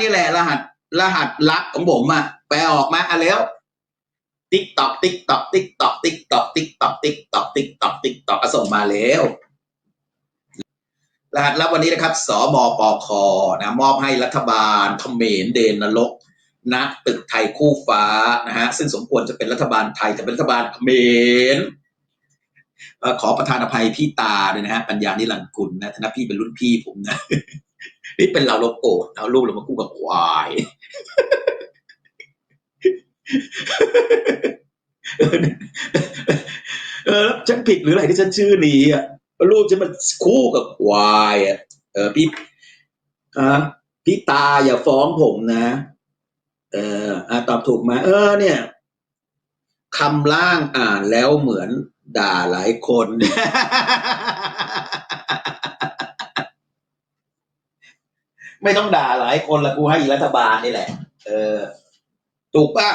นี่แหละ รหัส รหัสลับของผมอะแปลออกมาอะแล้วติ๊กตอกติ๊กตอกติ๊กตอกติ๊กตอกติ๊กตอกติ๊กตอกติ๊กตอกติ๊กตอกส่งมาแล้ว รหัสลับวันนี้นะครับ สมปคนะมอบให้รัฐบาลเขมรเดนนรกณตึกไทยคู่ฟ้านะฮะซึ่งสมควรจะเป็นรัฐบาลไทยแต่เป็นรัฐบาลเขมรขอประทานอภัยพี่ตาด้วยนะฮะปัญญานิรันดร์กุลนะธนพี่เป็นรุ่นพี่ผมนะ นี่เป็นเราโลโก้เอารูปเรามาคู่กับควายเออแล้วฉันผิดหรืออะไรที่ฉันชื่อนี้อะรูปฉันมันคู่กับควายอะเออพี่อะพี่ตาอย่าฟ้องผมนะ เอออะตอบถูกไหมาเออ เนี่ยคำล่างอ่านแล้วเหมือนด่าหลายคน ไม่ต้องด่าหลายคนละกูให้รัฐบาลนี่แหละ เออ ถูกป่ะ